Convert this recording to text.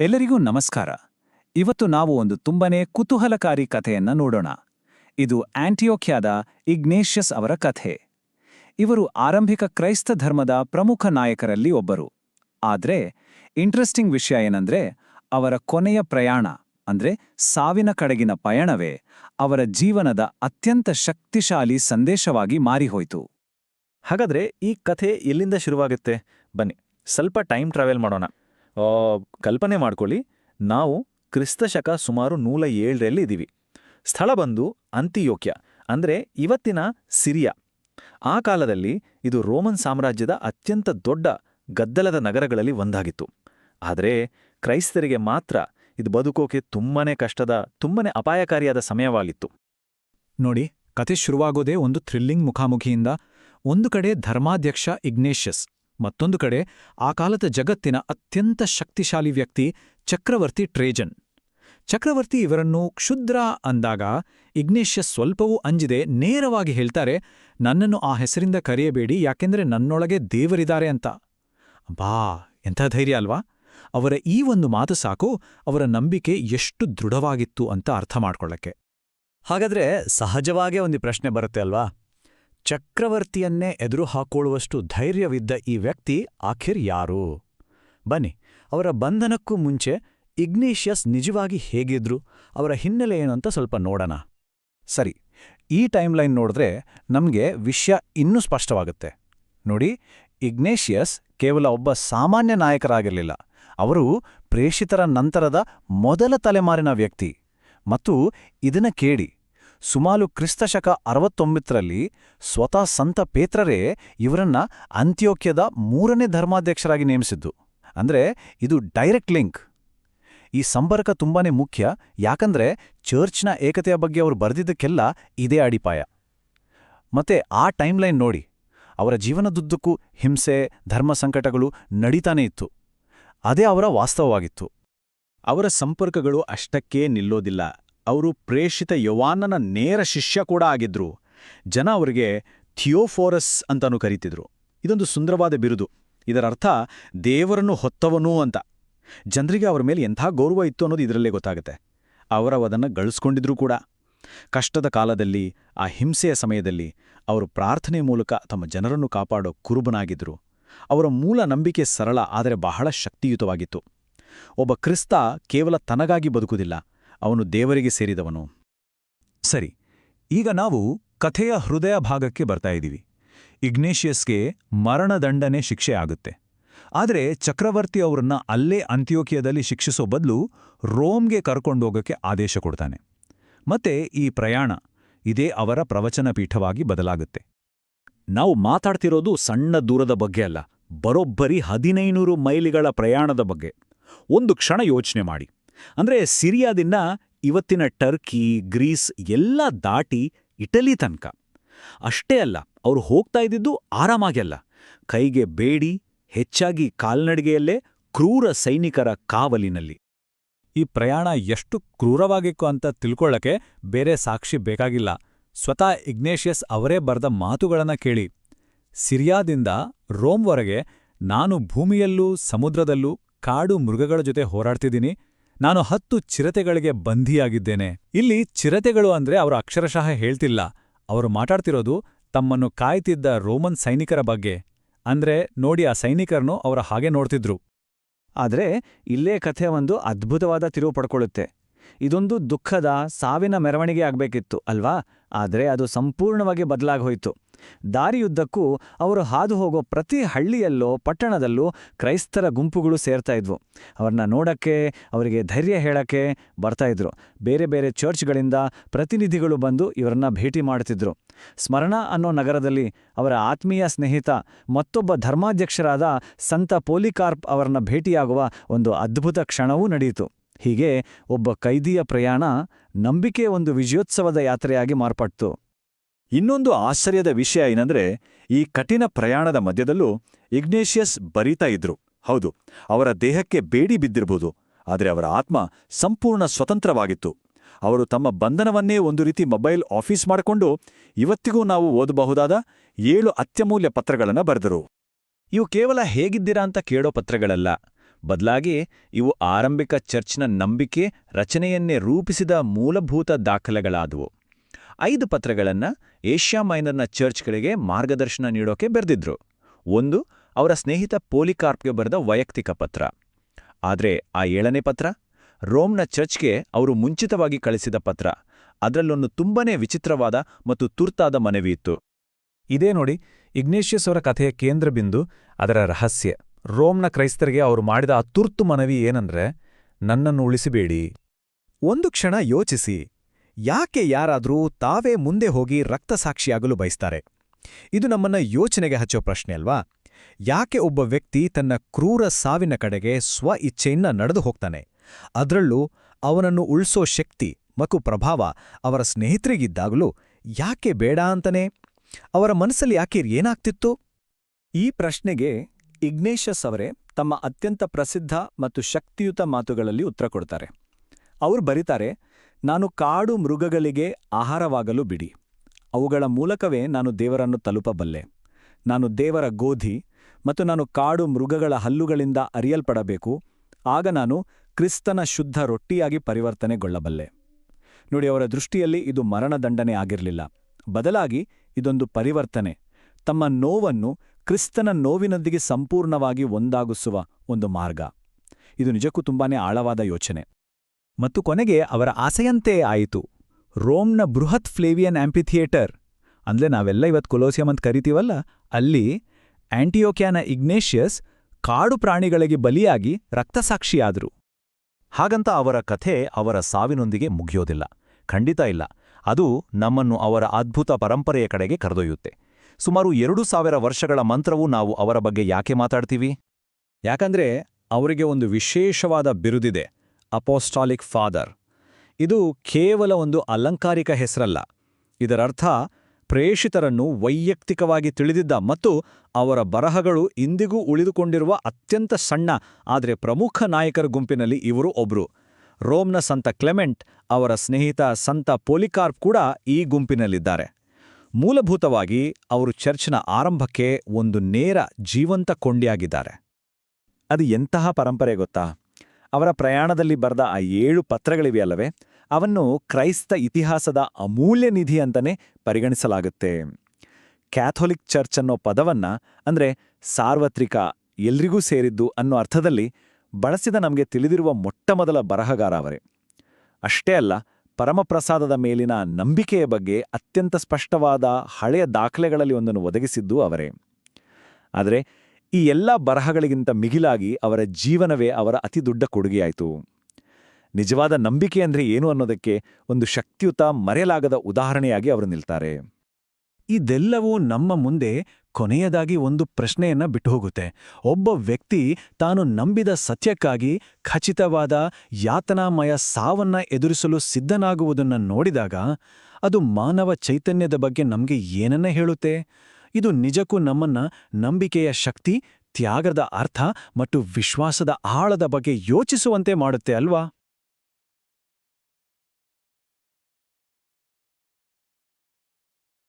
ಎಲ್ಲರಿಗೂ ನಮಸ್ಕಾರ. ಇವತ್ತು ನಾವು ಒಂದು ತುಂಬನೇ ಕುತೂಹಲಕಾರಿ ಕಥೆಯನ್ನ ನೋಡೋಣ. ಇದು ಆಂಟಿಯೋಕ್ಯಾದ ಇಗ್ನೇಷಿಯಸ್ ಅವರ ಕಥೆ. ಇವರು ಆರಂಭಿಕ ಕ್ರೈಸ್ತ ಧರ್ಮದ ಪ್ರಮುಖ ನಾಯಕರಲ್ಲಿ ಒಬ್ಬರು. ಆದ್ರೆ, ಇಂಟ್ರೆಸ್ಟಿಂಗ್ ವಿಷಯ ಏನಂದ್ರೆ, ಅವರ ಕೊನೆಯ ಪ್ರಯಾಣ, ಅಂದ್ರೆ ಸಾವಿನ ಕಡೆಗಿನ ಪಯಣವೇ ಅವರ ಜೀವನದ ಅತ್ಯಂತ ಶಕ್ತಿಶಾಲಿ ಸಂದೇಶವಾಗಿ ಮಾರಿಹೋಯ್ತು. ಹಾಗಾದ್ರೆ ಈ ಕಥೆ ಎಲ್ಲಿಂದ ಶುರುವಾಗುತ್ತೆ? ಬನ್ನಿ, ಸ್ವಲ್ಪ ಟೈಮ್ ಟ್ರಾವೆಲ್ ಮಾಡೋಣ. ಕಲ್ಪನೆ ಮಾಡ್ಕೊಳ್ಳಿ. ನಾವು ಕ್ರಿಸ್ತಶಕ ಸುಮಾರು ನೂಲ ಏಳರಲ್ಲಿ ಇದ್ದೀವಿ ಸ್ಥಳ ಬಂದು ಅಂತಿಯೋಕ್ಯ, ಅಂದ್ರೆ ಇವತ್ತಿನ ಸಿರಿಯಾ. ಆ ಕಾಲದಲ್ಲಿ ಇದು ರೋಮನ್ ಸಾಮ್ರಾಜ್ಯದ ಅತ್ಯಂತ ದೊಡ್ಡ ಗದ್ದಲದ ನಗರಗಳಲ್ಲಿ ಒಂದಾಗಿತ್ತು. ಆದರೆ ಕ್ರೈಸ್ತರಿಗೆ ಮಾತ್ರ ಇದು ಬದುಕೋಕೆ ತುಂಬನೇ ಕಷ್ಟದ, ತುಂಬನೇ ಅಪಾಯಕಾರಿಯಾದ ಸಮಯವಾಗಿತ್ತು. ನೋಡಿ ಕತೆ ಶುರುವಾಗೋದೇ ಒಂದು ಥ್ರಿಲ್ಲಿಂಗ್ ಮುಖಾಮುಖಿಯಿಂದ ಒಂದು ಕಡೆ ಧರ್ಮಾಧ್ಯಕ್ಷ ಇಗ್ನೇಷಿಯಸ್ ಮತ್ತೊಂದು ಕಡೆ, ಆ ಕಾಲದ ಜಗತ್ತಿನ ಅತ್ಯಂತ ಶಕ್ತಿಶಾಲಿ ವ್ಯಕ್ತಿ ಚಕ್ರವರ್ತಿ ಟ್ರೇಜನ್. ಚಕ್ರವರ್ತಿ ಇವರನ್ನು ಕ್ಷುದ್ರ ಅಂದಾಗ ಇಗ್ನೇಶ್ಯ ಸ್ವಲ್ಪವೂ ಅಂಜಿದೆ, ನೇರವಾಗಿ ಹೇಳ್ತಾರೆ, ನನ್ನನ್ನು ಆ ಹೆಸರಿಂದ ಕರೆಯಬೇಡಿ, ಯಾಕೆಂದರೆ ನನ್ನೊಳಗೆ ದೇವರಿದ್ದಾರೆ ಅಂತ. ಬಾ, ಎಂಥ ಧೈರ್ಯ ಅಲ್ವಾ? ಅವರ ಈ ಒಂದು ಮಾತು ಸಾಕು, ಅವರ ನಂಬಿಕೆ ಎಷ್ಟು ದೃಢವಾಗಿತ್ತು ಅಂತ ಅರ್ಥ ಮಾಡ್ಕೊಳ್ಳಕ್ಕೆ. ಹಾಗಾದ್ರೆ ಸಹಜವಾಗೇ ಒಂದು ಪ್ರಶ್ನೆ ಬರುತ್ತೆ ಅಲ್ವಾ? ಚಕ್ರವರ್ತಿಯನ್ನೇ ಎದುರು ಹಾಕೊಳ್ಳುವಷ್ಟು ಧೈರ್ಯವಿದ್ದ ಈ ವ್ಯಕ್ತಿ ಆಖಿರ್ ಯಾರು? ಬನ್ನಿ, ಅವರ ಬಂಧನಕ್ಕೂ ಮುಂಚೆ ಇಗ್ನೇಷಿಯಸ್ ನಿಜವಾಗಿ ಹೇಗಿದ್ರು, ಅವರ ಹಿನ್ನೆಲೆ ಏನು ಅಂತ ಸ್ವಲ್ಪ ನೋಡೋಣ. ಸರಿ, ಈ ಟೈಮ್ಲೈನ್ ನೋಡಿದ್ರೆ ನಮಗೆ ವಿಷಯ ಇನ್ನೂ ಸ್ಪಷ್ಟವಾಗುತ್ತೆ. ನೋಡಿ, ಇಗ್ನೇಷಿಯಸ್ ಕೇವಲ ಒಬ್ಬ ಸಾಮಾನ್ಯ ನಾಯಕರಾಗಿರಲಿಲ್ಲ, ಅವರು ಪ್ರೇಷಿತರ ನಂತರದ ಮೊದಲ ತಲೆಮಾರಿನ ವ್ಯಕ್ತಿ. ಮತ್ತು ಇದನ್ನ ಕೇಳಿ ಸುಮಾರು ಕ್ರಿಸ್ತಶಕ ಅರವತ್ತೊಂಬತ್ತರಲ್ಲಿ ಸ್ವತಃ ಸಂತ ಪೇತ್ರರೇ ಇವರನ್ನ ಅಂತ್ಯೋಕ್ಯದ ಮೂರನೇ ಧರ್ಮಾಧ್ಯಕ್ಷರಾಗಿ ನೇಮಿಸಿದ್ದು. ಅಂದ್ರೆ ಇದು ಡೈರೆಕ್ಟ್ ಲಿಂಕ್. ಈ ಸಂಪರ್ಕ ತುಂಬಾನೇ ಮುಖ್ಯ. ಯಾಕಂದ್ರೆ ಚರ್ಚ್ನ ಏಕತೆಯ ಬಗ್ಗೆ ಅವರು ಬರೆದಿದ್ದಕ್ಕೆಲ್ಲ ಇದೇ ಅಡಿಪಾಯ. ಮತ್ತೆ ಆ ಟೈಮ್ಲೈನ್ ನೋಡಿ. ಅವರ ಜೀವನದುದ್ದಕ್ಕೂ ಹಿಂಸೆ, ಧರ್ಮ ಸಂಕಟಗಳು ನಡೀತಾನೇ ಇತ್ತು. ಅದೇ ಅವರ ವಾಸ್ತವವಾಗಿತ್ತು. ಅವರ ಸಂಪರ್ಕಗಳು ಅಷ್ಟಕ್ಕೇ ನಿಲ್ಲೋದಿಲ್ಲ. ಅವರು ಪ್ರೇಷಿತ ಯವಾನನ ನೇರ ಶಿಷ್ಯ ಕೂಡ ಆಗಿದ್ರು. ಜನ ಅವರಿಗೆ ಥಿಯೋಫೋರಸ್ ಅಂತಾನು ಕರೀತಿದ್ರು. ಇದೊಂದು ಸುಂದರವಾದ ಬಿರುದು. ಇದರರ್ಥ, ದೇವರನ್ನು ಹೊತ್ತವನು ಅಂತ. ಜನರಿಗೆ ಅವರ ಮೇಲೆ ಎಂಥ ಗೌರವ ಇತ್ತು ಅನ್ನೋದು ಇದರಲ್ಲೇ ಗೊತ್ತಾಗುತ್ತೆ. ಅವರು ಅದನ್ನು ಗಳಿಸ್ಕೊಂಡಿದ್ರು ಕೂಡ. ಕಷ್ಟದ ಕಾಲದಲ್ಲಿ, ಆ ಹಿಂಸೆಯ ಸಮಯದಲ್ಲಿ ಅವರು ಪ್ರಾರ್ಥನೆ ಮೂಲಕ ತಮ್ಮ ಜನರನ್ನು ಕಾಪಾಡೋ ಕುರುಬನಾಗಿದ್ದರು ಅವರ ಮೂಲ ನಂಬಿಕೆ ಸರಳ, ಆದರೆ ಬಹಳ ಶಕ್ತಿಯುತವಾಗಿತ್ತು. ಒಬ್ಬ ಕ್ರಿಸ್ತ ಕೇವಲ ತನಗಾಗಿ ಬದುಕುವುದಿಲ್ಲ. ಅವನು ದೇವರಿಗೆ ಸೇರಿದವನು. ಸರಿ, ಈಗ ನಾವು ಕಥೆಯ ಹೃದಯ ಭಾಗಕ್ಕೆ ಬರ್ತಾ ಇದ್ದೀವಿ. ಇಗ್ನೇಷಿಯಸ್ಗೆ ಮರಣದಂಡನೆ ಶಿಕ್ಷೆ ಆಗುತ್ತೆ. ಆದರೆ ಚಕ್ರವರ್ತಿ ಅವರನ್ನ ಅಲ್ಲೇ ಅಂತ್ಯೋಕಿಯದಲ್ಲಿ ಶಿಕ್ಷಿಸೋ ಬದಲು ರೋಮ್ಗೆ ಕರ್ಕೊಂಡೋಗಕ್ಕೆ ಆದೇಶ ಕೊಡ್ತಾನೆ. ಮತ್ತೆ ಈ ಪ್ರಯಾಣ ಇದೇ ಅವರ ಪ್ರವಚನ ಪೀಠವಾಗಿ ಬದಲಾಗುತ್ತೆ. ನಾವು ಮಾತಾಡ್ತಿರೋದು ಸಣ್ಣ ದೂರದ ಬಗ್ಗೆ ಅಲ್ಲ, ಬರೋಬ್ಬರಿ ಹದಿನೈನೂರು ಮೈಲಿಗಳ ಪ್ರಯಾಣದ ಬಗ್ಗೆ. ಒಂದು ಕ್ಷಣ ಯೋಚನೆ ಮಾಡಿ. ಅಂದ್ರೆ ಸಿರಿಯಾದಿಂದ ಇವತ್ತಿನ ಟರ್ಕಿ, ಗ್ರೀಸ್ ಎಲ್ಲ ದಾಟಿ ಇಟಲಿ ತನಕ. ಅಷ್ಟೇ ಅಲ್ಲ, ಅವರು ಹೋಗ್ತಾ ಇದ್ದಿದ್ದು ಆರಾಮಾಗೆಲ್ಲ ಕೈಗೆ ಬೇಡಿ, ಹೆಚ್ಚಾಗಿ ಕಾಲ್ನಡಿಗೆಯಲ್ಲೇ ಕ್ರೂರ ಸೈನಿಕರ ಕಾವಲಿನಲ್ಲಿ. ಈ ಪ್ರಯಾಣ ಎಷ್ಟು ಕ್ರೂರವಾಗಿತ್ತು ಅಂತ ತಿಳ್ಕೊಳ್ಳಕ್ಕೆ ಬೇರೆ ಸಾಕ್ಷಿ ಬೇಕಾಗಿಲ್ಲ. ಸ್ವತಃ ಇಗ್ನೇಷಿಯಸ್ ಅವರೇ ಬರೆದ ಮಾತುಗಳನ್ನ ಕೇಳಿ. ಸಿರಿಯಾದಿಂದ ರೋಮ್ವರೆಗೆ ನಾನು ಭೂಮಿಯಲ್ಲೂ ಸಮುದ್ರದಲ್ಲೂ ಕಾಡು ಮೃಗಗಳ ಜೊತೆ ಹೋರಾಡ್ತಿದ್ದೀನಿ. ನಾನು ಹತ್ತು ಚಿರತೆಗಳಿಗೆ ಬಂಧಿಯಾಗಿದ್ದೇನೆ. ಇಲ್ಲಿ ಚಿರತೆಗಳು ಅಂದ್ರೆ ಅವರು ಅಕ್ಷರಶಃ ಹೇಳ್ತಿಲ್ಲ. ಅವರು ಮಾತಾಡ್ತಿರೋದು ತಮ್ಮನ್ನು ಕಾಯ್ತಿದ್ದ ರೋಮನ್ ಸೈನಿಕರ ಬಗ್ಗೆ. ಅಂದ್ರೆ ನೋಡಿ ಆ ಸೈನಿಕರನ್ನು ಅವರ ಹಾಗೆ ನೋಡ್ತಿದ್ರು. ಆದ್ರೆ ಇಲ್ಲೇ ಕಥೆ ಒಂದು ಅದ್ಭುತವಾದ ತಿರುವು ಪಡ್ಕೊಳ್ಳುತ್ತೆ. ಇದೊಂದು ದುಃಖದ ಸಾವಿನ ಮೆರವಣಿಗೆ ಆಗಬೇಕಿತ್ತು, ಅಲ್ವಾ? ಆದ್ರೆ ಅದು ಸಂಪೂರ್ಣವಾಗಿ ಬದಲಾಗೋಯ್ತು ದಾರಿಯುದ್ದಕ್ಕೂ ಅವರು ಹಾದು ಹೋಗೋ ಪ್ರತಿ ಹಳ್ಳಿಯಲ್ಲೋ, ಪಟ್ಟಣದಲ್ಲೂ ಕ್ರೈಸ್ತರ ಗುಂಪುಗಳು ಸೇರ್ತಾ ಇದ್ವು. ಅವ್ರನ್ನ ನೋಡಕ್ಕೆ, ಅವರಿಗೆ ಧೈರ್ಯ ಹೇಳಕ್ಕೆ ಬರ್ತಾ ಇದ್ರು. ಬೇರೆ ಬೇರೆ ಚರ್ಚ್ಗಳಿಂದ ಪ್ರತಿನಿಧಿಗಳು ಬಂದು ಇವರನ್ನ ಭೇಟಿ ಮಾಡ್ತಿದ್ರು. ಸ್ಮರಣ ಅನ್ನೋ ನಗರದಲ್ಲಿ ಅವರ ಆತ್ಮೀಯ ಸ್ನೇಹಿತ, ಮತ್ತೊಬ್ಬ ಧರ್ಮಾಧ್ಯಕ್ಷರಾದ ಸಂತ ಪೋಲಿಕಾರ್ಪ್ ಅವರನ್ನ ಭೇಟಿಯಾಗುವ ಒಂದು ಅದ್ಭುತ ಕ್ಷಣವೂ ನಡೆಯಿತು. ಹೀಗೆ ಒಬ್ಬ ಕೈದಿಯ ಪ್ರಯಾಣ ನಂಬಿಕೆ ಒಂದು ವಿಜಯೋತ್ಸವದ ಯಾತ್ರೆಯಾಗಿ ಮಾರ್ಪಡ್ತು. ಇನ್ನೊಂದು ಆಶ್ಚರ್ಯದ ವಿಷಯ ಏನಂದ್ರೆ, ಈ ಕಠಿಣ ಪ್ರಯಾಣದ ಮಧ್ಯದಲ್ಲೂ ಇಗ್ನೇಷಿಯಸ್ ಬರೀತಾ ಇದ್ರು. ಹೌದು, ಅವರ ದೇಹಕ್ಕೆ ಬೇಡಿ ಬಿದ್ದಿರಬಹುದು ಆದರೆ ಅವರ ಆತ್ಮ ಸಂಪೂರ್ಣ ಸ್ವತಂತ್ರವಾಗಿತ್ತು. ಅವರು ತಮ್ಮ ಬಂಧನವನ್ನೇ ಒಂದು ರೀತಿ ಮೊಬೈಲ್ ಆಫೀಸ್ ಮಾಡಿಕೊಂಡು ಇವತ್ತಿಗೂ ನಾವು ಓದಬಹುದಾದ ಏಳು ಅತ್ಯಮೂಲ್ಯ ಪತ್ರಗಳನ್ನು ಬರೆದರು. ಇವು ಕೇವಲ ಹೇಗಿದ್ದೀರಾ ಅಂತ ಕೇಳೋ ಪತ್ರಗಳಲ್ಲ. ಬದಲಾಗಿ ಇವು ಆರಂಭಿಕ ಚರ್ಚ್ನ ನಂಬಿಕೆ, ರಚನೆಯನ್ನೇ ರೂಪಿಸಿದ ಮೂಲಭೂತ ದಾಖಲೆಗಳಾದವು. ಐದು ಪತ್ರಗಳನ್ನು ಏಷ್ಯಾ ಮೈನರ್ನ ಚರ್ಚ್ಗಳಿಗೆ ಮಾರ್ಗದರ್ಶನ ನೀಡೋಕೆ ಬರೆದಿದ್ರು. ಒಂದು, ಅವರ ಸ್ನೇಹಿತ ಪೋಲಿಕಾರ್ಪ್ಗೆ ಬರೆದ ವೈಯಕ್ತಿಕ ಪತ್ರ. ಆದರೆ ಆ ಏಳನೇ ಪತ್ರ? ರೋಮ್ನ ಚರ್ಚ್ಗೆ ಅವರು ಮುಂಚಿತವಾಗಿ ಕಳಿಸಿದ ಪತ್ರ. ಅದರಲ್ಲೊಂದು ತುಂಬನೇ ವಿಚಿತ್ರವಾದ ಮತ್ತು ತುರ್ತಾದ ಮನವಿ ಇತ್ತು. ಇದೇ ನೋಡಿ, ಇಗ್ನೇಷಿಯಸ್ ಅವರ ಕಥೆಯ ಕೇಂದ್ರ ಬಿಂದು, ಅದರ ರಹಸ್ಯ. ರೋಮ್ನ ಕ್ರೈಸ್ತರಿಗೆ ಅವರು ಮಾಡಿದ ಆ ತುರ್ತು ಮನವಿ ಏನಂದ್ರೆ, ನನ್ನನ್ನು ಉಳಿಸಿಬೇಡಿ. ಒಂದು ಕ್ಷಣ ಯೋಚಿಸಿ. ಯಾಕೆ ಯಾರಾದರೂ ತಾವೇ ಮುಂದೆ ಹೋಗಿ ರಕ್ತಸಾಕ್ಷಿಯಾಗಲು ಬಯಸ್ತಾರೆ? ಇದು ನಮ್ಮನ್ನ ಯೋಚನೆಗೆ ಹಚ್ಚೋ ಪ್ರಶ್ನೆ ಅಲ್ವಾ? ಯಾಕೆ ಒಬ್ಬ ವ್ಯಕ್ತಿ ತನ್ನ ಕ್ರೂರ ಸಾವಿನ ಕಡೆಗೆ ಸ್ವ ಇಚ್ಛೆಯಿಂದ ನಡೆದು ಹೋಗ್ತಾನೆ? ಅದರಲ್ಲೂ ಅವನನ್ನು ಉಳಿಸೋ ಶಕ್ತಿ ಮತ್ತು ಪ್ರಭಾವ ಅವರ ಸ್ನೇಹಿತರಿಗಿದ್ದಾಗಲೂ ಯಾಕೆ ಬೇಡ ಅಂತಾನೆ? ಅವರ ಮನಸ್ಸಲ್ಲಿ ಯಾಕೆ ಏನಾಗ್ತಿತ್ತು? ಈ ಪ್ರಶ್ನೆಗೆ ಇಗ್ನೇಷಸ್ ಅವರೇ ತಮ್ಮ ಅತ್ಯಂತ ಪ್ರಸಿದ್ಧ ಮತ್ತು ಶಕ್ತಿಯುತ ಮಾತುಗಳಲ್ಲಿ ಉತ್ತರ ಕೊಡ್ತಾರೆ. ಅವರು ಬರೀತಾರೆ ನಾನು ಕಾಡು ಮೃಗಗಳಿಗೆ ಆಹಾರವಾಗಲು ಬಿಡಿ. ಅವುಗಳ ಮೂಲಕವೇ ನಾನು ದೇವರನ್ನು ತಲುಪಬಲ್ಲೆ. ನಾನು ದೇವರ ಗೋಧಿ ಮತ್ತು ನಾನು ಕಾಡು ಮೃಗಗಳ ಹಲ್ಲುಗಳಿಂದ ಅರಿಯಲ್ಪಡಬೇಕು. ಆಗ ನಾನು ಕ್ರಿಸ್ತನ ಶುದ್ಧ ರೊಟ್ಟಿಯಾಗಿ ಪರಿವರ್ತನೆಗೊಳ್ಳಬಲ್ಲೆ. ನೋಡಿ, ಅವರ ದೃಷ್ಟಿಯಲ್ಲಿ ಇದು ಮರಣದಂಡನೆ ಆಗಿರಲಿಲ್ಲ. ಬದಲಾಗಿ ಇದೊಂದು ಪರಿವರ್ತನೆ. ತಮ್ಮ ನೋವನ್ನು ಕ್ರಿಸ್ತನ ನೋವಿನೊಂದಿಗೆ ಸಂಪೂರ್ಣವಾಗಿ ಒಂದಾಗಿಸುವ ಒಂದು ಮಾರ್ಗ. ಇದು ನಿಜಕ್ಕೂ ತುಂಬಾನೇ ಆಳವಾದ ಯೋಚನೆ. ಮತ್ತು ಕೊನೆಗೆ ಅವರ ಆಸೆಯಂತೆ ಆಯಿತು. ರೋಮ್ನ ಬೃಹತ್ ಫ್ಲೇವಿಯನ್ ಆಂಪಿಥಿಯೇಟರ್, ಅಂದರೆ ನಾವೆಲ್ಲ ಇವತ್ತು ಕೊಲೋಸಿಯಂ ಅಂತ ಕರಿತೀವಲ್ಲ, ಅಲ್ಲಿ ಆಂಟಿಯೋಕ್ಯಾನ ಇಗ್ನೇಷಿಯಸ್ ಕಾಡು ಪ್ರಾಣಿಗಳಿಗೆ ಬಲಿಯಾಗಿ ರಕ್ತಸಾಕ್ಷಿಯಾದರು. ಹಾಗಂತ ಅವರ ಕಥೆ ಅವರ ಸಾವಿನೊಂದಿಗೆ ಮುಗಿಯೋದಿಲ್ಲ. ಖಂಡಿತ ಇಲ್ಲ. ಅದು ನಮ್ಮನ್ನು ಅವರ ಅದ್ಭುತ ಪರಂಪರೆಯ ಕಡೆಗೆ ಕರೆದೊಯ್ಯುತ್ತೆ. ಸುಮಾರು ಎರಡು ಸಾವಿರ ವರ್ಷಗಳ ಮಂತ್ರವೂ ನಾವು ಅವರ ಬಗ್ಗೆ ಯಾಕೆ ಮಾತಾಡ್ತೀವಿ? ಯಾಕಂದ್ರೆ ಅವರಿಗೆ ಒಂದು ವಿಶೇಷವಾದ ಬಿರುದಿದೆ. ಅಪೋಸ್ಟಾಲಿಕ್ ಫಾದರ್. ಇದು ಕೇವಲ ಒಂದು ಅಲಂಕಾರಿಕ ಹೆಸರಲ್ಲ. ಇದರರ್ಥ, ಪ್ರೇಷಿತರನ್ನು ವೈಯಕ್ತಿಕವಾಗಿ ತಿಳಿದಿದ್ದ ಮತ್ತು ಅವರ ಬರಹಗಳು ಇಂದಿಗೂ ಉಳಿದುಕೊಂಡಿರುವ ಅತ್ಯಂತ ಸಣ್ಣ, ಆದರೆ ಪ್ರಮುಖ ನಾಯಕರ ಗುಂಪಿನಲ್ಲಿ ಇವರು ಒಬ್ರು. ರೋಮ್ನ ಸಂತ ಕ್ಲೆಮೆಂಟ್, ಅವರ ಸ್ನೇಹಿತ ಸಂತ ಪೋಲಿಕಾರ್ಪ್ ಕೂಡ ಈ ಗುಂಪಿನಲ್ಲಿದ್ದಾರೆ. ಮೂಲಭೂತವಾಗಿ ಅವರು ಚರ್ಚ್ನ ಆರಂಭಕ್ಕೆ ಒಂದು ನೇರ ಜೀವಂತ ಕೊಂಡಿಯಾಗಿದ್ದಾರೆ. ಅದು ಎಂತಹ ಪರಂಪರೆ ಗೊತ್ತಾ? ಅವರ ಪ್ರಯಾಣದಲ್ಲಿ ಬರೆದ ಆ ಏಳು ಪತ್ರಗಳಿವೆಯಲ್ಲವೇ, ಅವನ್ನು ಕ್ರೈಸ್ತ ಇತಿಹಾಸದ ಅಮೂಲ್ಯ ನಿಧಿ ಅಂತಲೇ ಪರಿಗಣಿಸಲಾಗುತ್ತೆ. ಕ್ಯಾಥೋಲಿಕ್ ಚರ್ಚ್ ಅನ್ನೋ ಪದವನ್ನ, ಅಂದ್ರೆ ಸಾರ್ವತ್ರಿಕ ಎಲ್ರಿಗೂ ಸೇರಿದ್ದು ಅನ್ನೋ ಅರ್ಥದಲ್ಲಿ ಬಳಸಿದ ನಮಗೆ ತಿಳಿದಿರುವ ಮೊಟ್ಟಮೊದಲ ಬರಹಗಾರ ಅವರೇ. ಅಷ್ಟೇ ಅಲ್ಲ, ಪರಮಪ್ರಸಾದದ ಮೇಲಿನ ನಂಬಿಕೆಯ ಬಗ್ಗೆ ಅತ್ಯಂತ ಸ್ಪಷ್ಟವಾದ ಹಳೆಯ ದಾಖಲೆಗಳಲ್ಲಿ ಒಂದನ್ನು ಒದಗಿಸಿದ್ದು ಅವರೇ. ಆದರೆ ಈ ಎಲ್ಲ ಬರಹಗಳಿಗಿಂತ ಮಿಗಿಲಾಗಿ ಅವರ ಜೀವನವೇ ಅವರ ಅತಿ ದೊಡ್ಡ ಕೊಡುಗೆಯಾಯಿತು. ನಿಜವಾದ ನಂಬಿಕೆ ಅಂದ್ರೆ ಏನು ಅನ್ನೋದಕ್ಕೆ ಒಂದು ಶಕ್ತಿಯುತ, ಮರೆಯಲಾಗದ ಉದಾಹರಣೆಯಾಗಿ ಅವರು ನಿಲ್ತಾರೆ. ಇದೆಲ್ಲವೂ ನಮ್ಮ ಮುಂದೆ ಕೊನೆಯದಾಗಿ ಒಂದು ಪ್ರಶ್ನೆಯನ್ನ ಬಿಟ್ಟು ಹೋಗುತ್ತೆ ಒಬ್ಬ ವ್ಯಕ್ತಿ ತಾನು ನಂಬಿದ ಸತ್ಯಕ್ಕಾಗಿ ಖಚಿತವಾದ ಯಾತನಾಮಯ ಸಾವನ್ನ ಎದುರಿಸಲು ಸಿದ್ಧನಾಗುವುದನ್ನ ನೋಡಿದಾಗ ಅದು ಮಾನವ ಚೈತನ್ಯದ ಬಗ್ಗೆ ನಮಗೆ ಏನನ್ನ ಹೇಳುತ್ತೆ? ಇದು ನಿಜಕ್ಕೂ ನಮ್ಮನ್ನ ನಂಬಿಕೆಯ ಶಕ್ತಿ ತ್ಯಾಗದ ಅರ್ಥ ಮತ್ತು ವಿಶ್ವಾಸದ ಆಳದ ಬಗ್ಗೆ ಯೋಚಿಸುವಂತೆ ಮಾಡುತ್ತೆ ಅಲ್ವಾ?